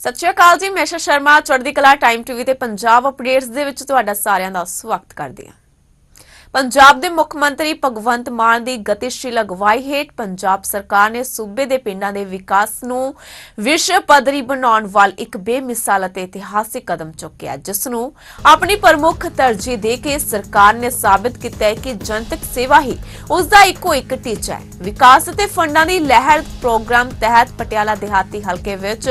ਸਤਿ ਸ਼੍ਰੀ ਅਕਾਲ ਜੀ, ਮੈਂ ਸ਼ਰਮਾ, ਚੜ੍ਹਦੀ ਕਲਾ ਟਾਈਮ ਟੀਵੀ ਤੇ ਪੰਜਾਬ ਅਪਡੇਟਸ ਦੇ ਵਿੱਚ ਤੁਹਾਡਾ ਸਾਰਿਆਂ ਦਾ ਸਵਾਗਤ ਕਰਦੀ ਹਾਂ। ਪੰਜਾਬ ਦੇ ਮੁੱਖ ਮੰਤਰੀ ਭਗਵੰਤ ਮਾਨ ਦੀ ਗਤੀਸ਼ੀਲ ਅਗਵਾਈ ਹੇਠ ਪੰਜਾਬ ਸਰਕਾਰ ਨੇ ਸੂਬੇ ਦੇ ਪਿੰਡਾਂ ਦੇ ਵਿਕਾਸ ਨੂੰ ਵਿਸ਼ਵ ਪੱਧਰੀ ਬਣਾਉਣ ਵੱਲ ਇੱਕ ਬੇਮਿਸਾਲ ਅਤੇ ਇਤਿਹਾਸਿਕ ਕਦਮ ਚੁੱਕਿਆ ਜਿਸ ਨੂੰ ਆਪਣੀ ਪ੍ਰਮੁੱਖ ਤਰਜੀਹ ਦੇ ਕੇ ਸਰਕਾਰ ਨੇ ਸਾਬਤ ਕੀਤਾ ਹੈ ਕਿ ਜਨਤਕ ਸੇਵਾ ਹੀ ਉਸ ਦਾ ਇੱਕੋ ਇੱਕ ਟੀਚਾ ਹੈ। ਵਿਕਾਸ ਅਤੇ ਫੰਡਾਂ ਦੀ ਲਹਿਰ ਪ੍ਰੋਗਰਾਮ ਤਹਿਤ ਪਟਿਆਲਾ ਦਿਹਾਤੀ ਹਲਕੇ ਵਿੱਚ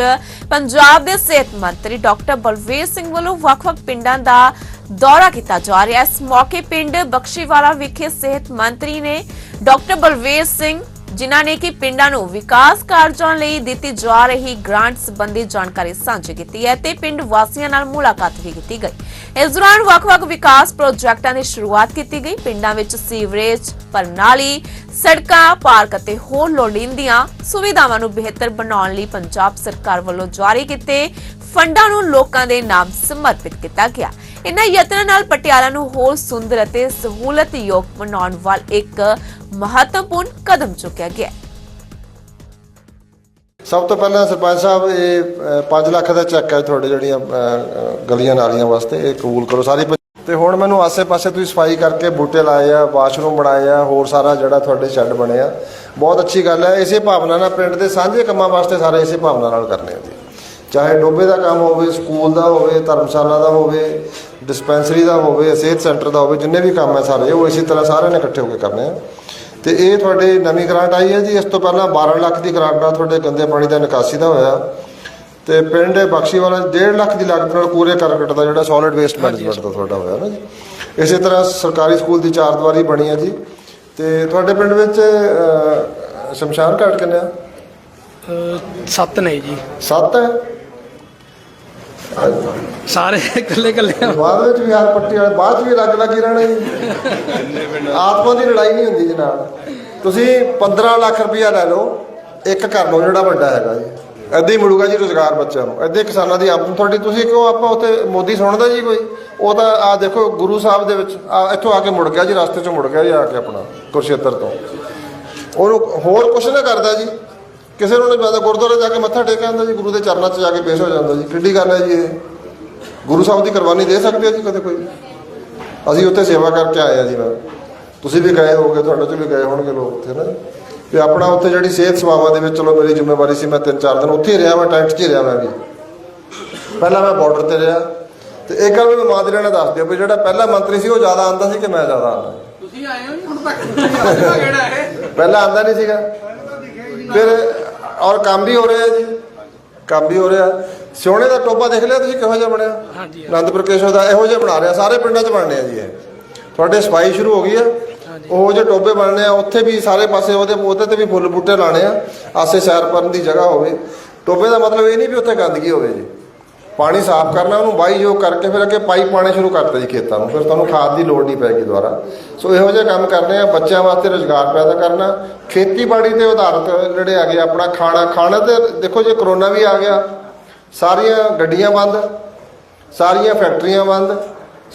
ਪੰਜਾਬ ਦੇ ਸਿਹਤ ਮੰਤਰੀ ਡਾਕਟਰ ਬਲਵੀਰ ਸਿੰਘ ਵੱਲੋਂ ਵੱਖ-ਵੱਖ ਪਿੰਡਾਂ ਦਾ ਦੌਰਾ ਕੀਤਾ ਜਾ ਰਿਹਾ ਇਸ ਮੌਕੇ ਪਿੰਡ ਬਖਸ਼ੀਵਾਲਾ ਵਿਖੇ ਸਿਹਤ ਮੰਤਰੀ ਨੇ ਡਾਕਟਰ ਬਲਵੇਰ ਸਿੰਘ, ਜਿਨ੍ਹਾਂ ਨੇ ਕਿ ਪਿੰਡਾਂ ਨੂੰ ਵਿਕਾਸ ਕਾਰਜਾਂ ਲਈ ਦਿੱਤੀ ਜਾ ਰਹੀ ਗ੍ਰਾਂਟ ਸੰਬੰਧੀ ਜਾਣਕਾਰੀ ਸਾਂਝੀ ਕੀਤੀ ਹੈ ਤੇ ਪਿੰਡ ਵਾਸੀਆਂ ਨਾਲ ਮੁਲਾਕਾਤ ਵੀ ਕੀਤੀ ਗਈ। ਇਸ ਦੌਰਾਨ ਵੱਖ-ਵੱਖ ਵਿਕਾਸ ਪ੍ਰੋਜੈਕਟਾਂ ਦੀ ਸ਼ੁਰੂਆਤ ਕੀਤੀ ਗਈ। ਪਿੰਡਾਂ ਵਿੱਚ ਸੀਵਰੇਜ, ਪ੍ਰਣਾਲੀ, ਸੜਕਾਂ, ਪਾਰਕ ਅਤੇ ਹੋਰ ਲੋੜੀਂਦੀਆਂ ਸੁਵਿਧਾਵਾਂ ਨੂੰ ਬਿਹਤਰ ਬਣਾਉਣ ਲਈ ਪੰਜਾਬ ਸਰਕਾਰ ਵੱਲੋਂ ਜਾਰੀ ਕੀਤੇ ਫੰਡਾਂ ਨੂੰ ਲੋਕਾਂ ਦੇ ਨਾਮ ਸਮਰਪਿਤ ਕੀਤਾ ਗਿਆ। ਇਨ੍ਹਾਂ ਯਤਨਾਂ ਨਾਲ ਪਟਿਆਲਾ ਨੂੰ ਹੋਰ ਸੁੰਦਰ ਅਤੇ ਸਹੂਲਤਯੋਗ ਬਣਾਉਣ ਵੱਲ ਇੱਕ ਮਹੱਤਵਪੂਰਨ ਕਦਮ ਚੁੱਕਿਆ ਗਿਆ ਹੈ। ਸਭ ਤੋਂ ਪਹਿਲਾਂ ਸਰਪੰਚ ਸਾਹਿਬ ਇਹ 5 ਲੱਖ ਦਾ ਚੈੱਕ ਹੈ ਤੁਹਾਡੇ ਜਿਹੜੀਆਂ ਅ, ਅ, ਗਲੀਆਂ ਨਾਲੀਆਂ ਵਾਸਤੇ ਇਹ ਕਬੂਲ ਕਰੋ ਸਾਰੀ ਪ- ਤੇ ਹੁਣ ਮੈਨੂੰ ਆਸੇ-ਪਾਸੇ ਤੁਸੀਂ ਸਫ਼ਾਈ ਕਰਕੇ ਬੂਟੇ ਲਾਏ ਆ ਵਾਸ਼ਰੂਮ ਬਣਾਏ ਆ ਹੋਰ ਸਾਰਾ ਜਿਹੜਾ ਤੁਹਾਡੇ ਸ਼ੈੱਡ ਬਣੇ ਆ। ਬਹੁਤ ਅੱਛੀ ਗੱਲ ਹੈ ਇਸੇ ਭਾਵਨਾ ਨਾਲ ਪਿੰਡ ਦੇ ਸਾਂਝੇ ਕੰਮਾਂ ਵਾਸਤੇ ਸਾਰੇ ਇਸੇ ਭਾਵਨਾ ਨਾਲ ਕਰਨੇ ਆ ਜੀ। ਚਾਹੇ ਡੋਬੇ ਦਾ ਕੰਮ ਹੋਵੇ ਸਕੂਲ ਦਾ ਹੋਵੇ ਧਰਮਸ਼ਾਲਾ ਦਾ ਹੋਵੇ ਡਿਸਪੈਂਸਰੀ ਦਾ ਹੋਵੇ ਸਿਹਤ ਸੈਂਟਰ ਦਾ ਹੋਵੇ ਜਿੰਨੇ ਵੀ ਕੰਮ ਹੈ ਸਾਰੇ ਉਹ ਇਸੇ ਤਰ੍ਹਾਂ ਸਾਰਿਆਂ ਨੇ ਇਕੱਠੇ ਹੋ ਕੇ ਕਰਨੇ ਆ। ਤੇ ਇਹ ਤੁਹਾਡੇ ਨਵੀਂ ਗ੍ਰਾਂਟ ਆਈ ਹੈ ਜੀ ਇਸ ਤੋਂ ਪਹਿਲਾਂ 12 ਲੱਖ ਦੀ ਗ੍ਰਾਂਟ ਨਾਲ ਤੁਹਾਡੇ ਗੰਦੇ ਪਾਣੀ ਦਾ ਨਿਕਾਸੀ ਦਾ ਹੋਇਆ। ਤੇ ਪਿੰਡ ਬਖਸ਼ੀ ਵਾਲਾ 1.5 ਲੱਖ ਦੀ ਲਾਗਤ ਨਾਲ ਪੂਰੇ ਕਰਕਟ ਦਾ ਜਿਹੜਾ ਸੋਲਿਡ ਵੇਸਟ ਮੈਨੇਜਮੈਂਟ ਦਾ ਤੁਹਾਡਾ ਹੋਇਆ ਨਾ ਜੀ। ਇਸੇ ਤਰ੍ਹਾਂ ਸਰਕਾਰੀ ਸਕੂਲ ਦੀ ਚਾਰ ਦੀਵਾਰੀ ਬਣੀ ਹੈ ਜੀ। ਤੇ ਤੁਹਾਡੇ ਪਿੰਡ ਵਿੱਚ ਸ਼ਮਸ਼ਾਨ ਘਾਟ ਕਿੰਨੇ ਆ? ਸੱਤ ਨੇ ਜੀ। ਸੱਤ ਹੈ? ਸਾਰੇ ਇਕੱਲੇ ਇਕੱਲੇ ਬਾਅਦ ਵਿੱਚ ਵੀ ਹਰ ਪੱਟੀ ਵਾਲੇ ਬਾਅਦ 'ਚ ਵੀ ਲੱਗ ਲੱਗੀ ਰਹਿਣਾ ਜੀ। ਆਤਮਾ ਦੀ ਲੜਾਈ ਨਹੀਂ ਹੁੰਦੀ ਜਨਾਬ। ਤੁਸੀਂ 15 ਲੱਖ ਰੁਪਇਆ ਲੈ ਲਓ ਇੱਕ ਘਰ ਲਓ ਜਿਹੜਾ ਵੱਡਾ ਹੈਗਾ ਜੀ। ਏਦਾਂ ਹੀ ਮਿਲੂਗਾ ਜੀ ਰੋਜ਼ਗਾਰ ਬੱਚਿਆਂ ਨੂੰ। ਏਦਾਂ ਹੀ ਕਿਸਾਨਾਂ ਦੀ ਆਮਦਨ ਤੁਹਾਡੀ ਤੁਸੀਂ ਕਿਉਂ ਆਪਾਂ ਉੱਥੇ ਮੋਦੀ ਸੁਣਦਾ ਜੀ ਕੋਈ? ਉਹ ਤਾਂ ਆ ਦੇਖੋ ਗੁਰੂ ਸਾਹਿਬ ਦੇ ਵਿੱਚ ਆ ਇੱਥੋਂ ਆ ਕੇ ਮੁੜ ਗਿਆ ਜੀ ਰਸਤੇ 'ਚੋਂ ਮੁੜ ਗਿਆ ਜੀ ਆ ਕੇ ਆਪਣਾ ਕੁਰਸ਼ੇਤਰ ਤੋਂ। ਉਹਨੂੰ ਹੋਰ ਕੁਛ ਨਾ ਕਰਦਾ ਜੀ। ਕਿਸੇ ਨੂੰ ਨਹੀਂ ਪਤਾ ਗੁਰਦੁਆਰੇ ਜਾ ਕੇ ਮੱਥਾ ਟੇਕ ਆਉਂਦਾ ਜੀ ਗੁਰੂ ਦੇ ਚਰਨਾਂ 'ਚ ਜਾ ਕੇ ਪੇਸ਼ ਹੋ ਜਾਂਦਾ ਜੀ। ਕਿੱਡੀ ਗੱਲ ਹੈ ਜੀ ਇਹ। ਗੁਰੂ ਸਾਹਿਬ ਦੀ ਕੁਰਬਾਨੀ ਦੇ ਸਕਦੇ ਆ ਜੀ ਕਦੇ ਕੋਈ? ਅਸੀਂ ਉੱਥੇ ਸੇਵਾ ਕਰਕੇ ਆਏ ਆ ਜੀ ਮੈਂ। ਤੁਸੀਂ ਵੀ ਗਏ ਹੋਗੇ ਤੁਹਾਡੇ ਚ ਵੀ ਗਏ ਹੋਣਗੇ ਲੋਕ ਉੱਥੇ ਨਾ। ਵੀ ਆਪਣਾ ਉੱਥੇ ਜਿਹੜੀ ਸਿਹਤ ਸੇਵਾਵਾਂ ਦੇ ਵਿੱਚ ਚਲੋ ਮੇਰੀ ਜ਼ਿੰਮੇਵਾਰੀ ਸੀ ਮੈਂ ਤਿੰਨ ਚਾਰ ਦਿਨ ਉੱਥੇ ਹੀ ਰਿਹਾ ਮੈਂ ਟੈਂਟ 'ਚ ਹੀ ਰਿਹਾ ਮੈਂ ਵੀ। ਪਹਿਲਾਂ ਮੈਂ ਬਾਰਡਰ ਤੇ ਰਿਹਾ। ਤੇ ਇੱਕ ਗੱਲ ਮਾਂ ਦੇ ਨਾਲ ਦੱਸ ਦਿਓ ਵੀ ਜਿਹੜਾ ਪਹਿਲਾ ਮੰਤਰੀ ਸੀ ਉਹ ਜ਼ਿਆਦਾ ਆਂਦਾ ਸੀ ਕਿ ਮੈਂ ਜ਼ਿਆਦਾ ਆਂਦਾ ਤੁਸੀਂ ਆਏ ਹੋ ਜੀ ਹੁਣ ਤੱਕ ਕਿਹੜਾ ਹੈ ਪਹਿਲਾਂ ਆਂਦਾ ਨਹੀਂ ਸੀਗਾ। ਫਿਰ ਔਰ ਕੰਮ ਵੀ ਹੋ ਰਿਹਾ ਜੀ। ਕੰਮ ਵੀ ਹੋ ਰਿਹਾ। ਸੋਨੇ ਦਾ ਟੋਬਾ ਦੇਖ ਲਿਆ ਤੁਸੀਂ ਕਿਹੋ ਜਿਹਾ ਬਣਿਆ? ਹਾਂਜੀ। ਆਨੰਦਪੁਰ ਕੇਸ਼ਵ ਦਾ ਇਹੋ ਜਿਹਾ ਬਣਾ ਰਿਹਾ ਸਾਰੇ ਪਿੰਡਾਂ 'ਚ ਬਣਨੇ ਆ ਜੀ ਇਹ। ਤੁਹਾਡੇ ਸਫ਼ਾਈ ਸ਼ੁਰੂ ਹੋ ਗਈ ਆ। ਉਹ ਜੇ ਟੋਬੇ ਬਣਨੇ ਆ ਉੱਥੇ ਵੀ ਸਾਰੇ ਪਾਸੇ ਉਹਦੇ ਉਹਦੇ ਤੇ ਵੀ ਫੁੱਲ ਬੂਟੇ ਲਾਣੇ ਆ। ਆਸੇ ਸੈਰ ਕਰਨ ਦੀ ਜਗ੍ਹਾ ਹੋਵੇ। ਟੋਬੇ ਦਾ ਮਤਲਬ ਇਹ ਨਹੀਂ ਵੀ ਉੱਥੇ ਗੰਦਗੀ ਹੋਵੇ ਜੀ। ਪਾਣੀ ਸਾਫ਼ ਕਰਨਾ, ਉਹਨੂੰ ਵਾਈ ਜੋ ਕਰਕੇ ਫਿਰ ਅੱਗੇ ਪਾਈਪ ਪਾਣੇ ਸ਼ੁਰੂ ਕਰਤੇ ਜੀ ਖੇਤਾਂ ਨੂੰ। ਫਿਰ ਤੁਹਾਨੂੰ ਖਾਦ ਦੀ ਲੋੜ ਨਹੀਂ ਪੈਗੀ ਦੁਬਾਰਾ। ਸੋ ਇਹੋ ਜਿਹੇ ਕੰਮ ਕਰਨੇ ਆ, ਬੱਚਿਆਂ ਵਾਸਤੇ ਰੋਜ਼ਗਾਰ ਪੈਦਾ ਕਰਨਾ। ਖੇਤੀਬਾੜੀ ਤੇ ਆਧਾਰਿਤ ਜਿਹੜੇ ਹੈਗੇ ਆਪਣਾ ਖਾਣਾ ਖਾਣਾ ਤੇ ਦੇਖੋ ਜੇ ਕਰੋਨਾ ਵੀ ਆ ਗਿਆ, ਸਾਰੀਆਂ ਗੱਡੀਆਂ ਬੰਦ, ਸਾਰੀਆਂ ਫੈਕਟਰੀਆਂ ਬੰਦ,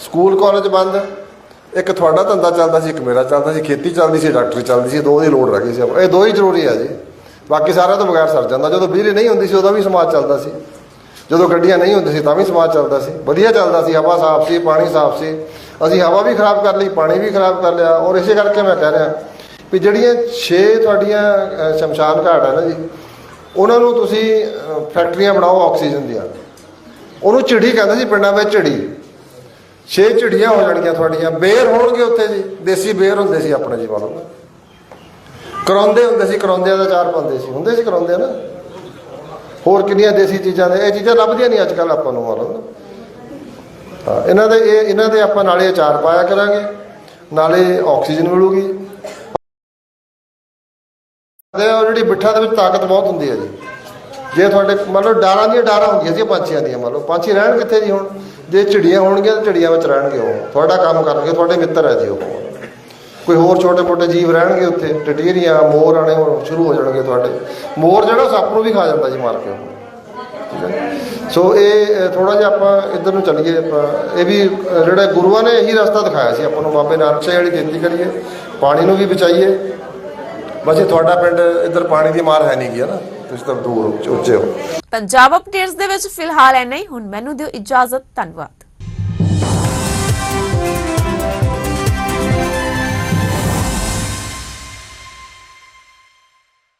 ਸਕੂਲ, ਕਾਲਜ ਬੰਦ। ਇੱਕ ਤੁਹਾਡਾ ਧੰਦਾ ਚੱਲਦਾ ਸੀ, ਇੱਕ ਮੇਰਾ ਚੱਲਦਾ ਸੀ, ਖੇਤੀ ਚੱਲਦੀ ਸੀ, ਡਾਕਟਰੀ ਚੱਲਦੀ ਸੀ ਦੋ ਦੀ ਲੋੜ ਰਹਿ ਗਈ ਸੀ। ਇਹ ਦੋ ਹੀ ਜ਼ਰੂਰੀ ਆ ਜੀ। ਬਾਕੀ ਸਾਰਿਆਂ ਤੋਂ ਬਗੈਰ ਸਰ ਜਾਂਦਾ। ਜਦੋਂ ਬਿਜਲੀ ਨਹੀਂ ਹੁੰਦੀ ਸੀ, ਉਦੋਂ ਵੀ ਸਮਾਜ ਚੱਲਦਾ ਸੀ। ਜਦੋਂ ਗੱਡੀਆਂ ਨਹੀਂ ਹੁੰਦੀ ਸੀ ਤਾਂ ਵੀ ਸਮਾਜ ਚੱਲਦਾ ਸੀ। ਵਧੀਆ ਚੱਲਦਾ ਸੀ, ਹਵਾ ਸਾਫ਼ ਸੀ, ਪਾਣੀ ਸਾਫ਼ ਸੀ। ਅਸੀਂ ਹਵਾ ਵੀ ਖਰਾਬ ਕਰ ਲਈ, ਪਾਣੀ ਵੀ ਖਰਾਬ ਕਰ ਲਿਆ। ਔਰ ਇਸੇ ਕਰਕੇ ਮੈਂ ਕਹਿ ਰਿਹਾ ਵੀ ਜਿਹੜੀਆਂ 6 ਤੁਹਾਡੀਆਂ ਸ਼ਮਸ਼ਾਨ ਘਾਟ ਹੈ ਨਾ ਜੀ, ਉਹਨਾਂ ਨੂੰ ਤੁਸੀਂ ਫੈਕਟਰੀਆਂ ਬਣਾਓ ਆਕਸੀਜਨ ਦੀਆਂ। ਉਹਨੂੰ ਝਿੜੀ ਕਹਿੰਦੇ ਸੀ ਪਿੰਡਾਂ ਵਿੱਚ ਝਿੜੀ। ਛੇ ਝਿੜੀਆਂ ਹੋ ਜਾਣਗੀਆਂ ਤੁਹਾਡੀਆਂ। ਬੇਰ ਹੋਣਗੇ ਉੱਥੇ ਜੀ। ਦੇਸੀ ਬੇਰ ਹੁੰਦੇ ਸੀ ਆਪਣੇ ਜੀ ਮੰਨ ਕਰਾਉਂਦੇ ਹੁੰਦੇ ਸੀ, ਕਰਾਉਂਦਿਆਂ ਦਾ ਚਾਰ ਪਾਉਂਦੇ ਸੀ। ਹੁੰਦੇ ਸੀ ਕਰਾਉਂਦੇ ਨਾ। ਹੋਰ ਕਿੰਨੀਆਂ ਦੇਸੀ ਚੀਜ਼ਾਂ ਨੇ? ਇਹ ਚੀਜ਼ਾਂ ਲੱਭਦੀਆਂ ਨਹੀਂ ਅੱਜ ਕੱਲ ਆਪਾਂ ਨੂੰ ਮੰਨ ਹਾਂ, ਇਹਨਾਂ ਦੇ, ਇਹ, ਇਹਨਾਂ ਦੇ ਆਪਾਂ ਨਾਲੇ ਅਚਾਰ ਪਾਇਆ ਕਰਾਂਗੇ। ਨਾਲੇ ਆਕਸੀਜਨ ਮਿਲੂਗੀ। ਤੇ ਉਹ ਜਿਹੜੀ ਬਿੱਠਾ ਦੇ ਵਿੱਚ ਤਾਕਤ ਬਹੁਤ ਹੁੰਦੀ ਹੈ ਜੀ। ਜੇ ਤੁਹਾਡੇ, ਮੰਨ ਲਓ ਡਾਰਾਂ ਦੀਆਂ ਡਾਰਾਂ ਹੁੰਦੀਆਂ ਸੀ, ਪੰਛੀਆਂ ਦੀਆਂ, ਮੰਨ ਲਓ। ਪੰਛੀ ਰਹਿਣ ਕਿੱਥੇ ਜੀ ਹੁਣ? ਜੇ ਝਿੜੀਆਂ ਹੋਣਗੀਆਂ ਤਾਂ ਝਿੜੀਆਂ ਵਿੱਚ ਰਹਿਣਗੇ ਉਹ। ਤੁਹਾਡਾ ਕੰਮ ਕਰਨਗੇ, ਤੁਹਾਡੇ ਮਿੱਤਰ ਹੈ ਜੀ ਉਹ। ਕੋਈ ਹੋਰ ਛੋਟੇ ਮੋਟੇ ਜੀਵ ਰਹਿਣਗੇ ਉੱਥੇ, ਟਟੀਰੀਆਂ, ਮੋਰ ਆਣੇ ਹੁਣ ਸ਼ੁਰੂ ਹੋ ਜਾਣਗੇ ਤੁਹਾਡੇ। ਮੋਰ ਜਿਹੜਾ ਸੱਪ ਨੂੰ ਵੀ ਖਾ ਜਾਂਦਾ ਜੀ ਮਾਰ ਕੇ ਠੀਕ ਹੈ? ਸੋ ਇਹ ਥੋੜਾ ਜਿਹਾ ਆਪਾਂ ਇੱਧਰ ਨੂੰ ਚੱਲੀਏ, ਆਪਾਂ ਇਹ ਵੀ ਜਿਹੜਾ ਗੁਰੂਆਂ ਨੇ ਇਹੀ ਰਸਤਾ ਦਿਖਾਇਆ ਸੀ, ਆਪਾਂ ਨੂੰ ਬਾਬੇ ਨਾਨਕ ਸਾਹਿਬ ਵਾਲੀ ਬੇਨਤੀ ਕਰੀਏ, ਪਾਣੀ ਨੂੰ ਵੀ ਬਚਾਈਏ। ਬਸ ਇਹ ਤੁਹਾਡਾ ਪਿੰਡ ਇੱਧਰ ਪਾਣੀ ਦੀ ਮਾਰ ਹੈ ਨਹੀਂ ਗਿਆ ਨਾ? ਤੁਸੀਂ ਤਾਂ ਦੂਰ ਉੱਚੇ ਹੋ। ਪੰਜਾਬ ਅਪਡੇਟਸ ਦੇ ਵਿੱਚ ਫਿਲਹਾਲ ਐਨਾ ਹੀ, ਹੁਣ ਮੈਨੂੰ ਦਿਓ ਇਜਾਜ਼ਤ, ਧੰਨਵਾਦ।